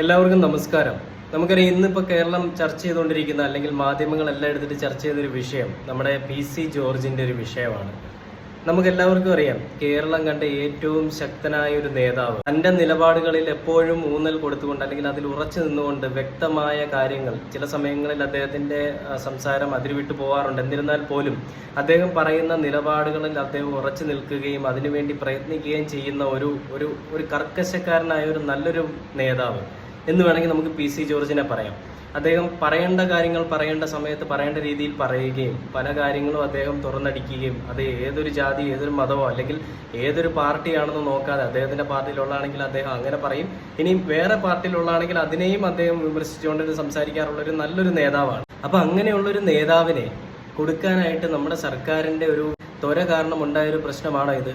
എല്ലാവർക്കും നമസ്കാരം. നമുക്കറിയാം ഇന്നിപ്പോൾ കേരളം ചർച്ച ചെയ്തുകൊണ്ടിരിക്കുന്ന അല്ലെങ്കിൽ മാധ്യമങ്ങളെല്ലാം എടുത്തിട്ട് ചർച്ച ചെയ്തൊരു വിഷയം നമ്മുടെ പി സി ജോർജിന്റെ ഒരു വിഷയമാണ്. നമുക്കെല്ലാവർക്കും അറിയാം കേരളം കണ്ട ഏറ്റവും ശക്തനായ ഒരു നേതാവ്. തന്റെ നിലപാടുകളിൽ എപ്പോഴും ഊന്നൽ കൊടുത്തുകൊണ്ട് അല്ലെങ്കിൽ അതിൽ ഉറച്ചു നിന്നുകൊണ്ട് വ്യക്തമായ കാര്യങ്ങൾ ചില സമയങ്ങളിൽ അദ്ദേഹത്തിന്റെ സംസാരം അതിരുവിട്ടു പോകാറുണ്ട് എന്നിരുന്നാൽ പോലും അദ്ദേഹം പറയുന്ന നിലപാടുകളിൽ അദ്ദേഹം ഉറച്ചു നിൽക്കുകയും അതിനുവേണ്ടി പ്രയത്നിക്കുകയും ചെയ്യുന്ന ഒരു ഒരു ഒരു കർക്കശക്കാരനായ ഒരു നല്ലൊരു നേതാവ്. എന്ന് വേണമെങ്കിൽ നമുക്ക് പി സി ജോർജിനെ പറയാം. അദ്ദേഹം പറയേണ്ട കാര്യങ്ങൾ പറയേണ്ട സമയത്ത് പറയേണ്ട രീതിയിൽ പറയുകയും പല കാര്യങ്ങളും അദ്ദേഹം തുറന്നടിക്കുകയും അത് ഏതൊരു ജാതി ഏതൊരു മതമോ അല്ലെങ്കിൽ ഏതൊരു പാർട്ടിയാണെന്ന് നോക്കാതെ അദ്ദേഹത്തിന്റെ പാർട്ടിയിലുള്ളതാണെങ്കിൽ അദ്ദേഹം അങ്ങനെ പറയും. ഇനിയും വേറെ പാർട്ടിയിലുള്ളതാണെങ്കിൽ അതിനെയും അദ്ദേഹം വിമർശിച്ചുകൊണ്ട് സംസാരിക്കാറുള്ള ഒരു നല്ലൊരു നേതാവാണ്. അപ്പൊ അങ്ങനെയുള്ള ഒരു നേതാവിനെ കൊടുക്കാനായിട്ട് നമ്മുടെ സർക്കാരിന്റെ ഒരു ത്വര കാരണം ഉണ്ടായ ഒരു പ്രശ്നമാണോ ഇത്?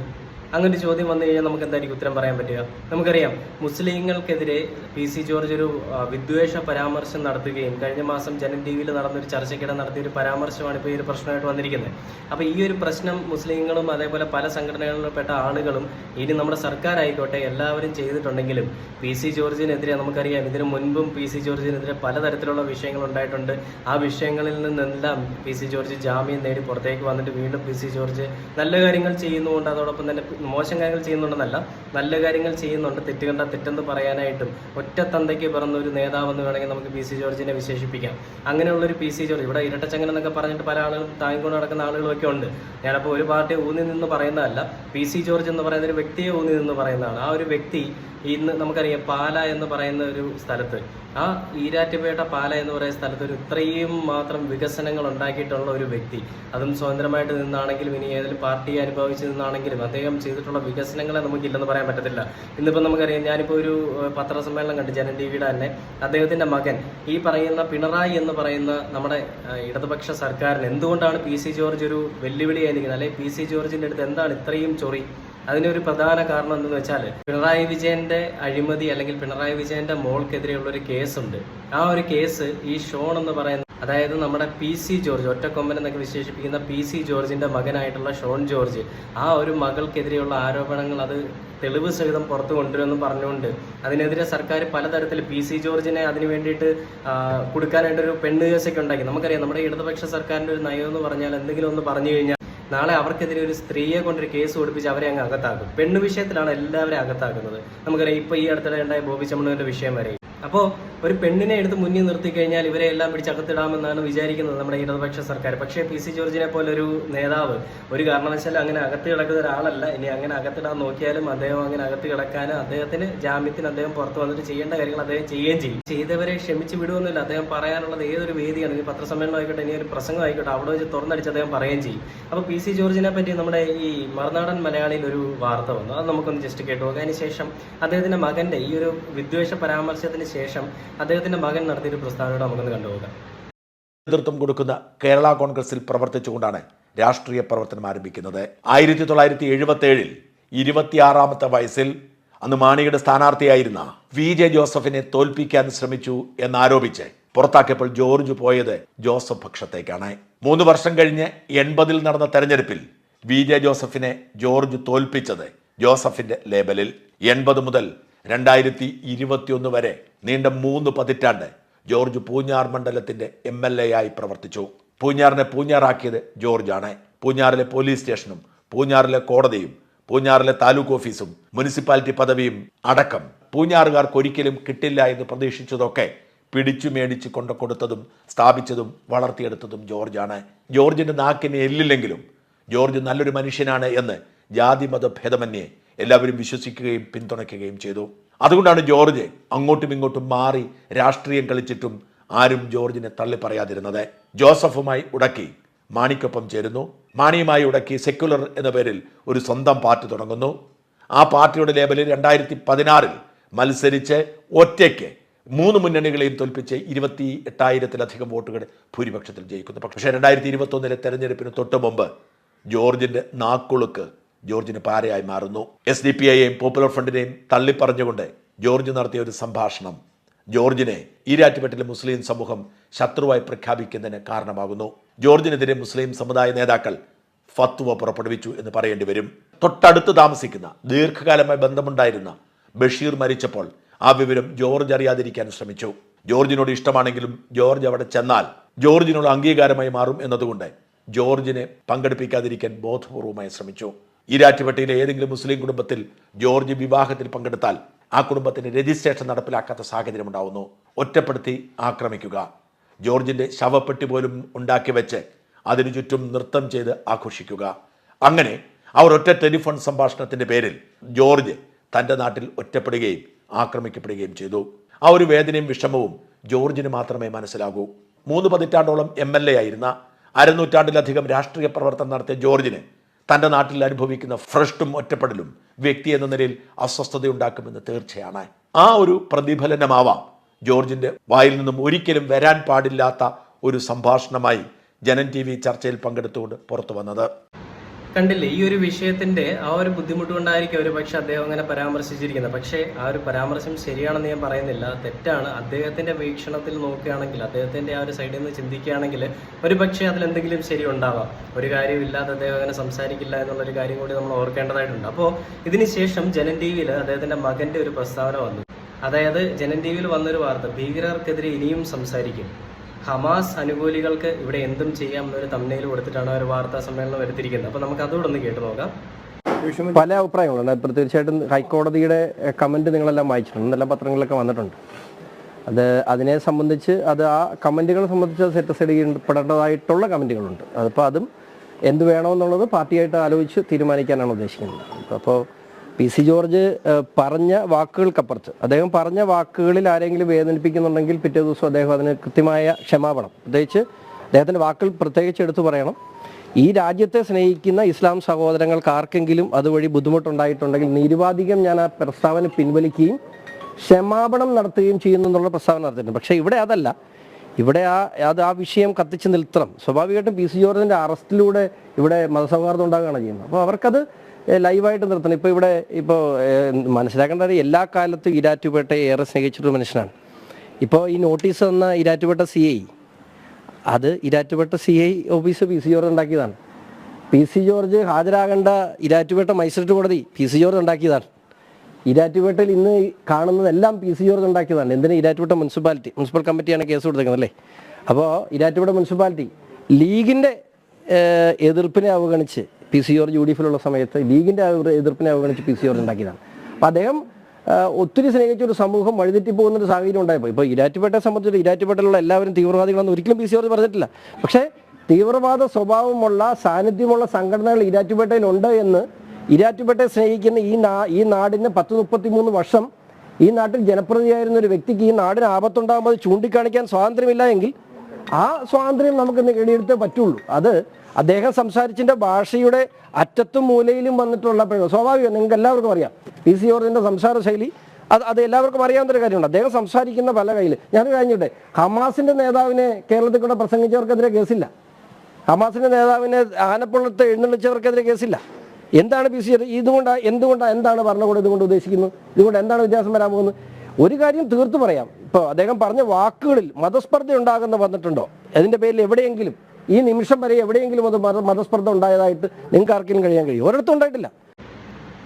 അങ്ങനെ ഒരു ചോദ്യം വന്നു കഴിഞ്ഞാൽ നമുക്ക് എന്തായിരിക്കും ഉത്തരം പറയാൻ പറ്റുക? നമുക്കറിയാം മുസ്ലിങ്ങൾക്കെതിരെ പി സി ജോർജ് ഒരു വിദ്വേഷ പരാമർശം നടത്തുകയും കഴിഞ്ഞ മാസം ജനം ടി വിയിൽ നടന്നൊരു ചർച്ചയ്ക്കിടെ നടത്തിയ ഒരു പരാമർശമാണ് ഇപ്പോൾ ഈ ഒരു പ്രശ്നമായിട്ട് വന്നിരിക്കുന്നത്. അപ്പോൾ ഈ ഒരു പ്രശ്നം മുസ്ലിങ്ങളും അതേപോലെ പല സംഘടനകളിൽപ്പെട്ട ആളുകളും ഇനി നമ്മുടെ സർക്കാർ ആയിക്കോട്ടെ എല്ലാവരും ചെയ്തിട്ടുണ്ടെങ്കിലും പി സി ജോർജിനെതിരെ നമുക്കറിയാം ഇതിനു മുൻപും പി സി ജോർജിനെതിരെ പലതരത്തിലുള്ള വിഷയങ്ങൾ ഉണ്ടായിട്ടുണ്ട്. ആ വിഷയങ്ങളിൽ നിന്നെല്ലാം പി സി ജോർജ് ജാമ്യം നേടി പുറത്തേക്ക് വന്നിട്ട് വീണ്ടും പി സി ജോർജ് നല്ല കാര്യങ്ങൾ ചെയ്യുന്നുകൊണ്ട് അതോടൊപ്പം തന്നെ മോശം കാര്യങ്ങൾ ചെയ്യുന്നുണ്ടെന്നല്ല നല്ല കാര്യങ്ങൾ ചെയ്യുന്നുണ്ട്. തെറ്റ് കണ്ട തെറ്റെന്ന് പറയാനായിട്ടും ഒറ്റ തന്തയ്ക്ക് പിറന്ന ഒരു നേതാവെന്ന് വേണമെങ്കിൽ നമുക്ക് പി സി ജോർജിനെ വിശേഷിപ്പിക്കാം. അങ്ങനെയുള്ള ഒരു പി സി ജോർജ് ഇവിടെ ഇരട്ടച്ചങ്ങൻ എന്നൊക്കെ പറഞ്ഞിട്ട് പല ആളുകൾ താങ്ങിക്കൊണ്ട് നടക്കുന്ന ആളുകളൊക്കെ ഉണ്ട്. ഞാനപ്പോൾ ഒരു പാർട്ടി ഊന്നി നിന്ന് പറയുന്നതല്ല പി സി ജോർജ് എന്ന് പറയുന്ന ഒരു വ്യക്തിയെ ഊന്നി നിന്ന് പറയുന്നതാണ്. ആ ഒരു വ്യക്തി ഇന്ന് നമുക്കറിയാം പാല എന്ന് പറയുന്ന ഒരു സ്ഥലത്ത്. ആ ഈരാറ്റുപേട്ട പാല എന്ന് പറയുന്ന സ്ഥലത്ത് ഒരു ഇത്രയും മാത്രം വികസനങ്ങൾ ഉണ്ടാക്കിയിട്ടുള്ള ഒരു വ്യക്തി. അതും സ്വതന്ത്രമായിട്ട് നിന്നാണെങ്കിലും ഇനി ഏതെങ്കിലും പാർട്ടി അനുഭവിച്ച് നിന്നാണെങ്കിലും അദ്ദേഹം ചെയ്തിട്ടുള്ള വികസനങ്ങളെ നമുക്കില്ലെന്ന് പറയാൻ പറ്റത്തില്ല. ഇന്നിപ്പോൾ നമുക്കറിയാം ഞാനിപ്പോൾ ഒരു പത്രസമ്മേളനം കണ്ടു ജനൻ ടി വിയുടെ തന്നെ. അദ്ദേഹത്തിന്റെ മകൻ ഈ പറയുന്ന പിണറായി എന്ന് പറയുന്ന നമ്മുടെ ഇടതുപക്ഷ സർക്കാരിന് എന്തുകൊണ്ടാണ് പി സി ജോർജ് ഒരു വെല്ലുവിളിയായി നിൽക്കുന്നത്? അല്ലെങ്കിൽ പി സി ജോർജിന്റെ അടുത്ത് എന്താണ് ഇത്രയും ചൊറി? അതിനൊരു പ്രധാന കാരണം എന്തെന്ന് വെച്ചാൽ പിണറായി വിജയന്റെ അഴിമതി അല്ലെങ്കിൽ പിണറായി വിജയന്റെ മോൾക്കെതിരെയുള്ള ഒരു കേസുണ്ട്. ആ ഒരു കേസ് ഈ ഷോൺ എന്ന് പറയുന്ന അതായത് നമ്മുടെ പി സി ജോർജ് ഒറ്റക്കൊമ്പൻ എന്നൊക്കെ വിശേഷിപ്പിക്കുന്ന പി സി ജോർജിന്റെ മകനായിട്ടുള്ള ഷോൺ ജോർജ് ആ ഒരു മകൾക്കെതിരെയുള്ള ആരോപണങ്ങൾ അത് തെളിവ് സഹിതം പുറത്തു കൊണ്ടുവരുമെന്ന് പറഞ്ഞുകൊണ്ട് അതിനെതിരെ സർക്കാർ പലതരത്തിൽ പി സി ജോർജിനെ അതിന് വേണ്ടിയിട്ട് കൊടുക്കാനായിട്ടൊരു പെണ്ണ് കേസൊക്കെ ഉണ്ടാക്കി. നമുക്കറിയാം നമ്മുടെ ഇടതുപക്ഷ സർക്കാരിന്റെ ഒരു നയം എന്ന് പറഞ്ഞാൽ എന്തെങ്കിലും ഒന്ന് പറഞ്ഞു കഴിഞ്ഞാൽ നാളെ അവർക്കെതിരെ ഒരു സ്ത്രീയെ കൊണ്ടൊരു കേസ് കൊടുപ്പിച്ച് അവരെ അങ്ങ് അകത്താക്കും. പെണ്ണു വിഷയത്തിലാണ് എല്ലാവരെയും അകത്താക്കുന്നത്. നമുക്കറിയാം ഇപ്പൊ ഈ അടുത്തിടെ ഉണ്ടായ ബോബി ചമ്മണിന്റെ വിഷയം വരെ. അപ്പോൾ ഒരു പെണ്ണിനെ എടുത്ത് മുന്നിൽ നിർത്തി കഴിഞ്ഞാൽ ഇവരെ എല്ലാം പിടിച്ച് അകത്തിടാമെന്നാണ് വിചാരിക്കുന്നത് നമ്മുടെ ഇടതുപക്ഷ സർക്കാർ. പക്ഷേ പി സി ജോർജിനെ പോലെ ഒരു നേതാവ് ഒരു കാരണവശാലും അങ്ങനെ അകത്ത് കിടക്കുന്ന ഒരാളല്ല. ഇനി അങ്ങനെ അകത്തിടാൻ നോക്കിയാലും അദ്ദേഹം അങ്ങനെ അകത്ത് കിടക്കാനും അദ്ദേഹത്തിന് ജാമ്യത്തിന് അദ്ദേഹം പുറത്ത് വന്നിട്ട് ചെയ്യേണ്ട കാര്യങ്ങൾ അദ്ദേഹം ചെയ്യുകയും ചെയ്യും. ചെയ്തവരെ ക്ഷമിച്ച് വിടുമെന്നില്ല. അദ്ദേഹം പറയാനുള്ളത് ഏതൊരു വേദിയാണ്? ഇനി പത്രസമ്മേളനം ആയിക്കോട്ടെ ഇനി ഒരു പ്രസംഗം ആയിക്കോട്ടെ അവിടെ വെച്ച് തുറന്നടിച്ച് അദ്ദേഹം പറയുകയും ചെയ്യും. അപ്പോൾ പി സി ജോർജിനെ പറ്റി നമ്മുടെ ഈ മറുനാടൻ മലയാളിയിൽ ഒരു വാർത്ത വന്നു. അത് നമുക്കൊന്ന് ജസ്റ്റ് കേട്ടു. നോക്കാം അതിന് ശേഷം അദ്ദേഹത്തിന്റെ മകന്റെ ഈ ഒരു വിദ്വേഷ പരാമർശത്തിന് ശേഷം അദ്ദേഹത്തിന്റെ മകൻ നടത്തിയൊരു പ്രസ്താവനയോട് നമുക്കൊന്ന് കണ്ടുപോകാം. നേതൃത്വം കൊടുക്കുന്ന കേരള കോൺഗ്രസിൽ പ്രവർത്തിച്ചുകൊണ്ടാണ് രാഷ്ട്രീയ പ്രവർത്തനം ആരംഭിക്കുന്നത്. ആയിരത്തി തൊള്ളായിരത്തി എഴുപത്തി ഏഴിൽ ഇരുപത്തിയാറാമത്തെ വയസ്സിൽ അന്ന് മാണിയുടെ സ്ഥാനാർത്ഥിയായിരുന്ന വി ജെ ജോസഫിനെ തോൽപ്പിക്കാൻ ശ്രമിച്ചു എന്നാരോപിച്ച് പുറത്താക്കിയപ്പോൾ ജോർജ് പോയത് ജോസഫ് പക്ഷത്തേക്കാണ്. മൂന്ന് വർഷം കഴിഞ്ഞ് എൺപതിൽ നടന്ന തെരഞ്ഞെടുപ്പിൽ വി ജെ ജോസഫിനെ ജോർജ് തോൽപ്പിച്ചത് ജോസഫിന്റെ ലേബലിൽ. എൺപത് മുതൽ രണ്ടായിരത്തി ഇരുപത്തിയൊന്ന് വരെ നീണ്ട മൂന്ന് പതിറ്റാണ്ട് ജോർജ് പൂഞ്ഞാർ മണ്ഡലത്തിന്റെ എം എൽ എ ആയി പ്രവർത്തിച്ചു. പൂഞ്ഞാറിനെ പൂഞ്ഞാറാക്കിയത് ജോർജാണ്. പൂഞ്ഞാറിലെ പോലീസ് സ്റ്റേഷനും പൂഞ്ഞാറിലെ കോടതിയും പൂഞ്ഞാറിലെ താലൂക്ക് ഓഫീസും മുനിസിപ്പാലിറ്റി പദവിയും അടക്കം പൂഞ്ഞാറുകാർക്ക് ഒരിക്കലും കിട്ടില്ല എന്ന് പ്രതീക്ഷിച്ചതൊക്കെ പിടിച്ചു മേടിച്ച് കൊണ്ടു കൊടുത്തതും സ്ഥാപിച്ചതും വളർത്തിയെടുത്തതും ജോർജാണ്. ജോർജിന്റെ നാക്കിന് എല്ലില്ലെങ്കിലും ജോർജ് നല്ലൊരു മനുഷ്യനാണ് എന്ന് ജാതി മത ഭേദമന്യേ എല്ലാവരും വിശ്വസിക്കുകയും പിന്തുണയ്ക്കുകയും ചെയ്തു. അതുകൊണ്ടാണ് ജോർജ് അങ്ങോട്ടും ഇങ്ങോട്ടും മാറി രാഷ്ട്രീയം കളിച്ചിട്ടും ആരും ജോർജിനെ തള്ളി പറയാതിരുന്നത്. ജോസഫുമായി ഉടക്കി മാണിക്കൊപ്പം ചേരുന്നു. മാണിയുമായി ഉടക്കി സെക്യുലർ എന്ന പേരിൽ ഒരു സ്വന്തം പാർട്ടി തുടങ്ങുന്നു. ആ പാർട്ടിയുടെ ലേബലിൽ രണ്ടായിരത്തി പതിനാറിൽ മത്സരിച്ച് ഒറ്റയ്ക്ക് മൂന്ന് മുന്നണികളെയും തോൽപ്പിച്ച് ഇരുപത്തി എട്ടായിരത്തിലധികം വോട്ടുകൾ ഭൂരിപക്ഷത്തിൽ ജയിക്കുന്നു. പക്ഷേ രണ്ടായിരത്തി ഇരുപത്തി ഒന്നിലെ തെരഞ്ഞെടുപ്പിന് തൊട്ട് മുമ്പ് ജോർജിന്റെ നാക്കുളുക്ക് ജോർജിന് പാരയായി മാറുന്നു. എസ് ഡി പി ഐയെയും പോപ്പുലർ ഫ്രണ്ടിനെയും തള്ളിപ്പറഞ്ഞുകൊണ്ട് ജോർജ് നടത്തിയ ഒരു സംഭാഷണം ജോർജിനെ ഈരാറ്റുപെട്ടിലെ മുസ്ലിം സമൂഹം ശത്രുവായി പ്രഖ്യാപിക്കുന്നതിന് കാരണമാകുന്നു. ജോർജിനെതിരെ മുസ്ലിം സമുദായ നേതാക്കൾ ഫത്വ പുറപ്പെടുവിച്ചു എന്ന് പറയേണ്ടി വരും. തൊട്ടടുത്ത് താമസിക്കുന്ന ദീർഘകാലമായി ബന്ധമുണ്ടായിരുന്ന ബഷീർ മരിച്ചപ്പോൾ ആ വിവരം ജോർജ് അറിയാതിരിക്കാൻ ശ്രമിച്ചു. ജോർജിനോട് ഇഷ്ടമാണെങ്കിലും ജോർജ് അവിടെ ചെന്നാൽ ജോർജിനോട് അംഗീകാരമായി മാറും എന്നതുകൊണ്ട് ജോർജിനെ പങ്കെടുപ്പിക്കാതിരിക്കാൻ ബോധപൂർവമായി ശ്രമിച്ചു. ഈരാറ്റുപേട്ടയിലെ ഏതെങ്കിലും മുസ്ലിം കുടുംബത്തിൽ ജോർജ് വിവാഹത്തിൽ പങ്കെടുത്താൽ ആ കുടുംബത്തിന് രജിസ്ട്രേഷൻ നടപ്പിലാക്കാത്ത സാഹചര്യം ഉണ്ടാവുന്നു ഒറ്റപ്പെടുത്തി ആക്രമിക്കുക. ജോർജിന്റെ ശവപ്പെട്ടി പോലും ഉണ്ടാക്കി വെച്ച് അതിനു ചുറ്റും നൃത്തം ചെയ്ത് ആഘോഷിക്കുക. അങ്ങനെ അവർ ഒറ്റ ടെലിഫോൺ സംഭാഷണത്തിന്റെ പേരിൽ ജോർജ് തന്റെ നാട്ടിൽ ഒറ്റപ്പെടുകയും ആക്രമിക്കപ്പെടുകയും ചെയ്തു. ആ ഒരു വേദനയും വിഷമവും ജോർജിന് മാത്രമേ മനസ്സിലാകൂ. മൂന്ന് പതിറ്റാണ്ടോളം എം എൽ എ ആയിരുന്ന അരനൂറ്റാണ്ടിലധികം രാഷ്ട്രീയ പ്രവർത്തനം നടത്തിയ ജോർജിന് തന്റെ നാട്ടിൽ അനുഭവിക്കുന്ന ഫ്രഷ്ടും ഒറ്റപ്പെടലും വ്യക്തി എന്ന നിലയിൽ അസ്വസ്ഥതയുണ്ടാക്കുമെന്ന് തീർച്ചയാണ്. ആ ഒരു പ്രതിഫലനമാവാം ജോർജിന്റെ വായിൽ നിന്നും ഒരിക്കലും വരാൻ പാടില്ലാത്ത ഒരു സംഭാഷണമായി ജനൻ ടി വി ചർച്ചയിൽ പങ്കെടുത്തുകൊണ്ട് പുറത്തു വന്നത്. കണ്ടില്ലേ ഈ ഒരു വിഷയത്തിന്റെ ആ ഒരു ബുദ്ധിമുട്ട് കൊണ്ടായിരിക്കും ഒരു പക്ഷെ അദ്ദേഹം അങ്ങനെ പരാമർശിച്ചിരിക്കുന്നത്. പക്ഷേ ആ ഒരു പരാമർശം ശരിയാണെന്ന് ഞാൻ പറയുന്നില്ല. തെറ്റാണ്. അദ്ദേഹത്തിന്റെ വീക്ഷണത്തിൽ നോക്കുകയാണെങ്കിൽ അദ്ദേഹത്തിന്റെ ആ ഒരു സൈഡിൽ നിന്ന് ചിന്തിക്കുകയാണെങ്കിൽ ഒരു പക്ഷേ അതിൽ എന്തെങ്കിലും ശരി ഉണ്ടാവാം. ഒരു കാര്യമില്ലാതെ അദ്ദേഹം അങ്ങനെ സംസാരിക്കില്ല എന്നുള്ള ഒരു കാര്യം കൂടി നമ്മൾ ഓർക്കേണ്ടതായിട്ടുണ്ട്. അപ്പോൾ ഇതിനുശേഷം ജനൻ ടി വിയിൽ അദ്ദേഹത്തിന്റെ മകന്റെ ഒരു പ്രസ്താവന വന്നു. അതായത് ജനൻ ടി വിയിൽ വന്നൊരു വാർത്ത ഭീകരർക്കെതിരെ ഇനിയും സംസാരിക്കും. ഹമാസ് അനുകൂലികൾക്ക് ഇവിടെ എന്തും ചെയ്യാം എന്നൊരു തമ്മിൽ കൊടുത്തിട്ടാണ് അവർ വാർത്താ സമ്മേളനം വരുത്തിയിരിക്കുന്നത് അപ്പോൾ നമുക്ക് അതോടെ ഒന്ന് കേട്ടു നോക്കാം. പല അഭിപ്രായങ്ങളുണ്ട് ഇപ്പോൾ തീർച്ചയായിട്ടും ഹൈക്കോടതിയുടെ കമന്റ് നിങ്ങളെല്ലാം വായിച്ചിട്ടുണ്ട്. നല്ല പത്രങ്ങളിലൊക്കെ വന്നിട്ടുണ്ട്. അത് അതിനെ സംബന്ധിച്ച് അത് ആ കമന്റുകളെ സംബന്ധിച്ച് സെറ്റ് ചെയ്യപ്പെടേണ്ടതായിട്ടുള്ള കമന്റുകളുണ്ട്. അതിപ്പോൾ അതും എന്ത് വേണമെന്നുള്ളത് പാർട്ടിയായിട്ട് ആലോചിച്ച് തീരുമാനിക്കാനാണ് ഉദ്ദേശിക്കുന്നത്. അപ്പോൾ പി സി ജോർജ് പറഞ്ഞ വാക്കുകൾക്കപ്പുറത്ത് അദ്ദേഹം പറഞ്ഞ വാക്കുകളിൽ ആരെങ്കിലും വേദനിപ്പിക്കുന്നുണ്ടെങ്കിൽ പിറ്റേ ദിവസം അദ്ദേഹം അതിന് കൃത്യമായ ക്ഷമാപണം. പ്രത്യേകിച്ച് അദ്ദേഹത്തിന്റെ വാക്കുകൾ പ്രത്യേകിച്ച് എടുത്തു പറയണം. ഈ രാജ്യത്തെ സ്നേഹിക്കുന്ന ഇസ്ലാം സഹോദരങ്ങൾക്ക് ആർക്കെങ്കിലും അതുവഴി ബുദ്ധിമുട്ടുണ്ടായിട്ടുണ്ടെങ്കിൽ നിരുപാധികം ഞാൻ ആ പ്രസ്താവന പിൻവലിക്കുകയും ക്ഷമാപണം നടത്തുകയും ചെയ്യുന്നു എന്നുള്ള പ്രസ്താവന നടത്തിയിട്ടുണ്ട്. പക്ഷേ ഇവിടെ അതല്ല. ഇവിടെ ആ അത് ആ വിഷയം കത്തിച്ച് നിർത്തണം സ്വാഭാവികമായിട്ടും പി സി ജോർജിന്റെ അറസ്റ്റിലൂടെ ഇവിടെ മതസൗഹാർദ്ദം ഉണ്ടാകുകയാണ് ചെയ്യുന്നത്. അപ്പോൾ അവർക്കത് ലൈവായിട്ട് നിർത്തണം. ഇപ്പോൾ ഇവിടെ ഇപ്പോൾ ഏഹ്, മനസ്സിലാക്കേണ്ട കാര്യം എല്ലാ കാലത്തും ഇരാറ്റുപേട്ടയെ ഏറെ സ്നേഹിച്ചിട്ടൊരു മനുഷ്യനാണ്. ഇപ്പോൾ ഈ നോട്ടീസ് വന്ന ഇരാറ്റുപേട്ട സി ഐ അത് Erattupetta C I office P C George ഉണ്ടാക്കിയതാണ്. പി സി ജോർജ് ഹാജരാകേണ്ട ഇരാറ്റുപേട്ട മജിസ്ട്രേറ്റ് കോടതി പി സി ജോർജ് ഉണ്ടാക്കിയതാണ്. ഇരാറ്റുപേട്ടയിൽ ഇന്ന് കാണുന്നതെല്ലാം പി സി ജോർജ് ഉണ്ടാക്കിയതാണ്. എന്തിനാ? ഇരാറ്റുപേട്ട മുനിസിപ്പാലിറ്റി മുനിസിപ്പൽ കമ്മിറ്റിയാണ് കേസ് കൊടുത്തേക്കുന്നത് അല്ലേ? അപ്പോൾ ഇരാറ്റുപേട്ട മുനിസിപ്പാലിറ്റി ലീഗിന്റെ എതിർപ്പിനെ അവഗണിച്ച് P C George U D എഫിലുള്ള സമയത്ത് ലീഗിന്റെ എതിർപ്പിനെ അവഗണിച്ച് പി സി ജോർജ് ഉണ്ടാക്കിയതാണ്. അപ്പോൾ അദ്ദേഹം ഒത്തിരി സ്നേഹിച്ച ഒരു സമൂഹം വഴിതെറ്റി പോകുന്ന ഒരു സാഹചര്യം ഉണ്ടായപ്പോൾ ഇപ്പോൾ ഇരാറ്റുപേട്ടയെ സംബന്ധിച്ച് ഇരാറ്റുപേട്ടയിലുള്ള എല്ലാവരും തീവ്രവാദികളെന്ന് ഒരിക്കലും പി സി ജോർജ് പറഞ്ഞിട്ടില്ല. പക്ഷേ തീവ്രവാദ സ്വഭാവമുള്ള സാന്നിധ്യമുള്ള സംഘടനകൾ ഇരാറ്റുപേട്ടയിലുണ്ട് എന്ന് ഇരാറ്റുപേട്ടയെ സ്നേഹിക്കുന്ന ഈ നാ ഈ നാടിന് പത്ത് മുപ്പത്തി മൂന്ന് വർഷം ഈ നാട്ടിൽ ജനപ്രതിയായിരുന്ന ഒരു വ്യക്തിക്ക് ഈ നാടിന് ആപത്തുണ്ടാകുമ്പോൾ ചൂണ്ടിക്കാണിക്കാൻ സ്വാതന്ത്ര്യമില്ല എങ്കിൽ ആ സ്വാതന്ത്ര്യം നമുക്ക് നേടിയെടുത്തേ പറ്റുള്ളൂ. അത് അദ്ദേഹം സംസാരിച്ചിന്റെ ഭാഷയുടെ അറ്റത്തും മൂലയിലും വന്നിട്ടുള്ളപ്പോഴും സ്വാഭാവികം നിങ്ങൾക്ക് എല്ലാവർക്കും അറിയാം. പി സി ജോർജിന്റെ സംസാര ശൈലി അത് അത് എല്ലാവർക്കും അറിയാവുന്ന ഒരു കാര്യമുണ്ട്. അദ്ദേഹം സംസാരിക്കുന്ന പല കയ്യിൽ ഞാൻ കഴിഞ്ഞിട്ടെ ഹമാസിന്റെ നേതാവിനെ കേരളത്തിൽ കൂടെ പ്രസംഗിച്ചവർക്കെതിരെ കേസില്ല. ഹമാസിന്റെ നേതാവിനെ ആനപ്പുള്ളത്ത് എഴുന്നള്ളിച്ചവർക്കെതിരെ കേസില്ല. എന്താണ് പി സി ഇതുകൊണ്ടാണ് എന്തുകൊണ്ടാണ് എന്താണ് ഭരണകൂടം ഇതുകൊണ്ട് ഉദ്ദേശിക്കുന്നത്? ഇതുകൊണ്ട് എന്താണ് വ്യത്യാസം വരാൻ പോകുന്നത്? ഒരു കാര്യം തീർത്തു പറയാം. ഇപ്പോൾ അദ്ദേഹം പറഞ്ഞ വാക്കുകളിൽ മതസ്പർദ്ധ ഉണ്ടാകുന്ന വന്നിട്ടുണ്ടോ? അതിന്റെ പേരിൽ എവിടെയെങ്കിലും ഈ നിമിഷം വരെ എവിടെയെങ്കിലും അത് മത മതസ്പർദ്ധ ഉണ്ടായതായിട്ട് നിങ്ങൾക്ക് ആർക്കെങ്കിലും കഴിയാൻ കഴിയും? ഒരിടത്തും ഉണ്ടായിട്ടില്ല.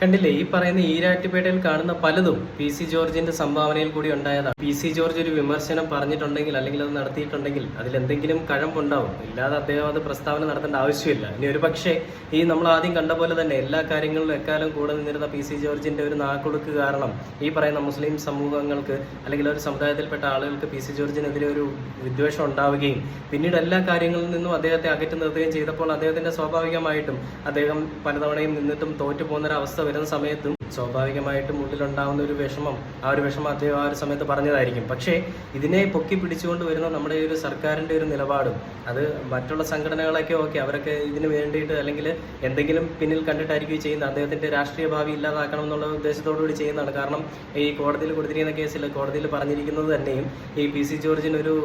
കണ്ടില്ലേ ഈ പറയുന്ന ഈരാറ്റുപേട്ടയിൽ കാണുന്ന പലതും പി സി ജോർജിന്റെ സംഭാവനയിൽ കൂടി ഉണ്ടായതാണ്. പി സി ജോർജ് ഒരു വിമർശനം പറഞ്ഞിട്ടുണ്ടെങ്കിൽ അല്ലെങ്കിൽ അത് നടത്തിയിട്ടുണ്ടെങ്കിൽ അതിൽ എന്തെങ്കിലും കഴമ്പുണ്ടാവും. ഇല്ലാതെ അദ്ദേഹം അത് പ്രസ്താവന നടത്തേണ്ട ആവശ്യമില്ല. ഇനി ഒരു പക്ഷേ ഈ നമ്മൾ ആദ്യം കണ്ട പോലെ തന്നെ എല്ലാ കാര്യങ്ങളിലും എക്കാലം കൂടെ നിന്നിരുന്ന പി സി ജോർജിന്റെ ഒരു നാക്കൊടുക്ക് കാരണം ഈ പറയുന്ന മുസ്ലിം സമൂഹങ്ങൾക്ക് അല്ലെങ്കിൽ ഒരു സമുദായത്തിൽപ്പെട്ട ആളുകൾക്ക് പി സി ജോർജിനെതിരെ ഒരു വിദ്വേഷം ഉണ്ടാവുകയും പിന്നീട് എല്ലാ കാര്യങ്ങളിൽ നിന്നും അദ്ദേഹത്തെ അകറ്റി നിർത്തുകയും ചെയ്തപ്പോൾ അദ്ദേഹത്തിന്റെ സ്വാഭാവികമായിട്ടും അദ്ദേഹം പലതവണയും നിന്നിട്ടും തോറ്റു ഒരു അവസ്ഥ വരുന്ന സമയത്തും സ്വാഭാവികമായിട്ടും ഉള്ളിലുണ്ടാവുന്ന ഒരു വിഷമം ആ ഒരു വിഷമം അദ്ദേഹം ആ ഒരു സമയത്ത് പറഞ്ഞതായിരിക്കും. പക്ഷേ ഇതിനെ പൊക്കി പിടിച്ചുകൊണ്ട് വരുന്ന നമ്മുടെ ഈ ഒരു സർക്കാരിന്റെ ഒരു നിലപാടും അത് മറ്റുള്ള സംഘടനകളൊക്കെ ഓക്കെ അവരൊക്കെ ഇതിന് വേണ്ടിയിട്ട് അല്ലെങ്കിൽ എന്തെങ്കിലും പിന്നിൽ കണ്ടിട്ടായിരിക്കും ചെയ്യുന്നത്. അദ്ദേഹത്തിന്റെ രാഷ്ട്രീയ ഭാവി ഇല്ലാതാക്കണം എന്നുള്ള ഉദ്ദേശത്തോടു കൂടി ചെയ്യുന്നതാണ്. കാരണം ഈ കോടതിയിൽ കൊടുത്തിരിക്കുന്ന കേസിൽ കോടതിയിൽ പറഞ്ഞിരിക്കുന്നത് തന്നെയും ഈ പി സി ജോർജിന് ഒരു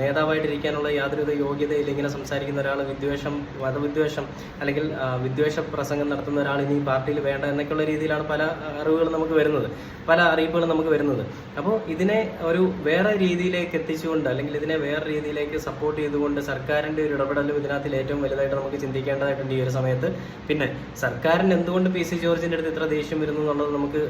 നേതാവായിട്ടിരിക്കാനുള്ള യാതൊരുവിധ യോഗ്യതയില്ല. ഇങ്ങനെ സംസാരിക്കുന്ന ഒരാൾ വിദ്വേഷം മതവിദ്വേഷം അല്ലെങ്കിൽ വിദ്വേഷ പ്രസംഗം നടത്തുന്ന ഒരാൾ ഇനി പാർട്ടിയിൽ വേണ്ട എന്നൊക്കെയുള്ള രീതിയിലാണ് പല അറിവുകളും നമുക്ക് വരുന്നത് പല അറിയിപ്പുകളും നമുക്ക് വരുന്നത്. അപ്പോൾ ഇതിനെ ഒരു വേറെ രീതിയിലേക്ക് എത്തിച്ചുകൊണ്ട് അല്ലെങ്കിൽ ഇതിനെ വേറെ രീതിയിലേക്ക് സപ്പോർട്ട് ചെയ്തുകൊണ്ട് സർക്കാരിന്റെ ഒരു ഇടപെടലും ഇതിനകത്തിൽ ഏറ്റവും വലുതായിട്ട് നമുക്ക് ചിന്തിക്കേണ്ടതായിട്ടുണ്ട് ഈ ഒരു സമയത്ത്. പിന്നെ സർക്കാരിന് എന്തുകൊണ്ട് പി സി ജോർജിന്റെ അടുത്ത് ഇത്ര ദേഷ്യം വരുന്നു എന്നുള്ളത് നമുക്ക്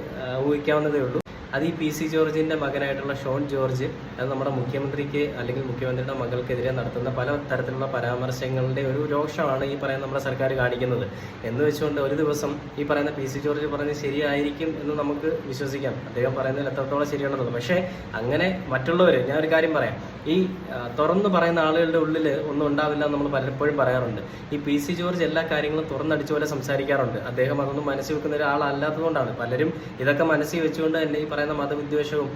ഊഹിക്കാവുന്നതേ ഉള്ളൂ. അത് ഈ പി സി ജോർജിന്റെ മകനായിട്ടുള്ള ഷോൺ ജോർജ് അത് നമ്മുടെ മുഖ്യമന്ത്രിക്ക് അല്ലെങ്കിൽ മുഖ്യമന്ത്രിയുടെ മകൾക്കെതിരെ നടത്തുന്ന പല തരത്തിലുള്ള പരാമർശങ്ങളുടെ ഒരു രോഷമാണ് ഈ പറയുന്ന നമ്മുടെ സർക്കാർ കാണിക്കുന്നത്. എന്ന് വെച്ചുകൊണ്ട് ഒരു ദിവസം ഈ പറയുന്ന പി സി ജോർജ് പറഞ്ഞ് ശരിയായിരിക്കും എന്ന് നമുക്ക് വിശ്വസിക്കാം. അദ്ദേഹം പറയുന്നതിൽ എത്രത്തോളം ശരിയാണെന്നുള്ളത്. പക്ഷേ അങ്ങനെ മറ്റുള്ളവർ ഞാൻ ഒരു കാര്യം പറയാം. ഈ തുറന്നു തുറന്ന് പറയുന്ന ആളുകളുടെ ഉള്ളിൽ ഒന്നും ഉണ്ടാവില്ല എന്ന് നമ്മൾ പലപ്പോഴും പറയാറുണ്ട്. ഈ പി സി ജോർജ് എല്ലാ കാര്യങ്ങളും തുറന്നടിച്ച പോലെ സംസാരിക്കാറുണ്ട്. അദ്ദേഹം അതൊന്നും മനസ്സിൽ വെക്കുന്ന ഒരാളല്ലാത്തതുകൊണ്ടാണ്. പലരും ഇതൊക്കെ മനസ്സിൽ വെച്ചുകൊണ്ട് തന്നെ ഈ പറയുന്ന മതവിദ്വേഷവും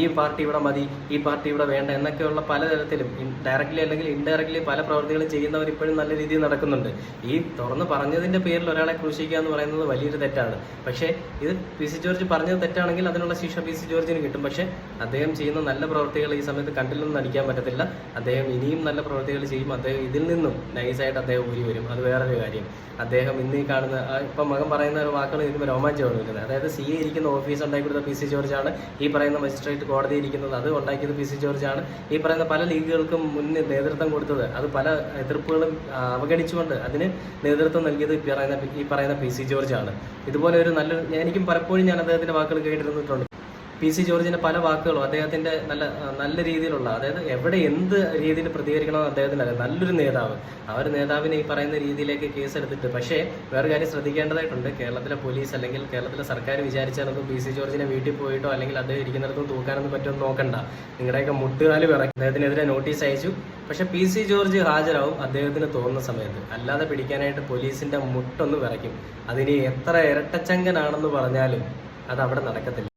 ഈ പാർട്ടി ഇവിടെ മതി ഈ പാർട്ടി ഇവിടെ വേണ്ട എന്നൊക്കെയുള്ള പലതരത്തിലും ഡയറക്റ്റ്ലി അല്ലെങ്കിൽ ഇൻഡയറക്റ്റ്ലി പല പ്രവർത്തികളും ചെയ്യുന്നവർ ഇപ്പോഴും നല്ല രീതിയിൽ നടക്കുന്നുണ്ട്. ഈ തുറന്ന് പറഞ്ഞതിന്റെ പേരിൽ ഒരാളെ ക്രൂശിക്കുക എന്ന് പറയുന്നത് വലിയൊരു തെറ്റാണ്. പക്ഷേ ഇത് പി സി ജോർജ് പറഞ്ഞത് തെറ്റാണെങ്കിൽ അതിനുള്ള ശിക്ഷ പി സി ജോർജിന് കിട്ടും. പക്ഷേ അദ്ദേഹം ചെയ്യുന്ന നല്ല പ്രവർത്തികൾ ഈ സമയത്ത് കണ്ടില്ലെന്ന് നടിക്കാൻ പറ്റത്തില്ല. അദ്ദേഹം ഇനിയും നല്ല പ്രവർത്തികൾ ചെയ്യും. അദ്ദേഹം ഇതിൽ നിന്നും നൈസായിട്ട് അദ്ദേഹം ഊരി വരും. അത് വേറൊരു കാര്യം. അദ്ദേഹം ഇന്ന് ഈ കാണുന്ന ഇപ്പം മകൻ പറയുന്ന ഒരു വാക്കുകൾ ഇരിക്കുമ്പോൾ രോമാഞ്ചമാണ് വരുന്നത് അതായത് സി എ ഇരിക്കുന്ന ഓഫീസ് ഉണ്ടായിക്കൊടുത്ത പി സി ജോർജാണ്. ഈ പറയുന്ന മജിസ്ട്രേറ്റ് കോടതി ഇരിക്കുന്നത്. അത് ഉണ്ടാക്കിയത് പി സി ആണ്. ഈ പറയുന്ന പല ലീഗുകൾക്കും മുന്നേ നേതൃത്വം കൊടുത്തത്. അത് പല എതിർപ്പുകളും അവഗണിച്ചുകൊണ്ട് അതിന് നേതൃത്വം നൽകിയത് ഈ പറയുന്ന ഈ പറയുന്ന പി സി ജോർജാണ്. ഇതുപോലെ ഒരു നല്ല എനിക്കും പലപ്പോഴും ഞാൻ അദ്ദേഹത്തിന്റെ വാക്കുകൾ കേട്ടിരുന്നിട്ടുണ്ട്. പി സി ജോർജിന്റെ പല വാക്കുകളും അദ്ദേഹത്തിന്റെ നല്ല നല്ല രീതിയിലുള്ള അതായത് എവിടെ എന്ത് രീതിയിൽ പ്രതികരിക്കണമെന്ന് അദ്ദേഹത്തിന് അറിയാം നല്ലൊരു നേതാവ്. ആ ഒരു നേതാവിനെ ഈ പറയുന്ന രീതിയിലേക്ക് കേസെടുത്തിട്ട് പക്ഷേ വേറെ കാര്യം ശ്രദ്ധിക്കേണ്ടതായിട്ടുണ്ട്. കേരളത്തിലെ പോലീസ് അല്ലെങ്കിൽ കേരളത്തിലെ സർക്കാർ വിചാരിച്ചാലൊന്നും പി സി ജോർജിനെ വീട്ടിൽ പോയിട്ടോ അല്ലെങ്കിൽ അദ്ദേഹം ഇരിക്കുന്നിടത്തും തൂക്കാനൊന്നും പറ്റുമെന്ന് നോക്കണ്ട. നിങ്ങളുടെയൊക്കെ മുട്ടുകാൽ വിറക്കും അദ്ദേഹത്തിനെതിരെ നോട്ടീസ് അയച്ചു. പക്ഷെ പി സി ജോർജ് ഹാജരാവും അദ്ദേഹത്തിന് തോന്നുന്ന സമയത്ത്. അല്ലാതെ പിടിക്കാനായിട്ട് പോലീസിന്റെ മുട്ടൊന്ന് വിറയ്ക്കും. അതിന് എത്ര ഇരട്ടച്ചങ്കനാണെന്ന് പറഞ്ഞാലും അത് അവിടെ നടക്കത്തില്ല.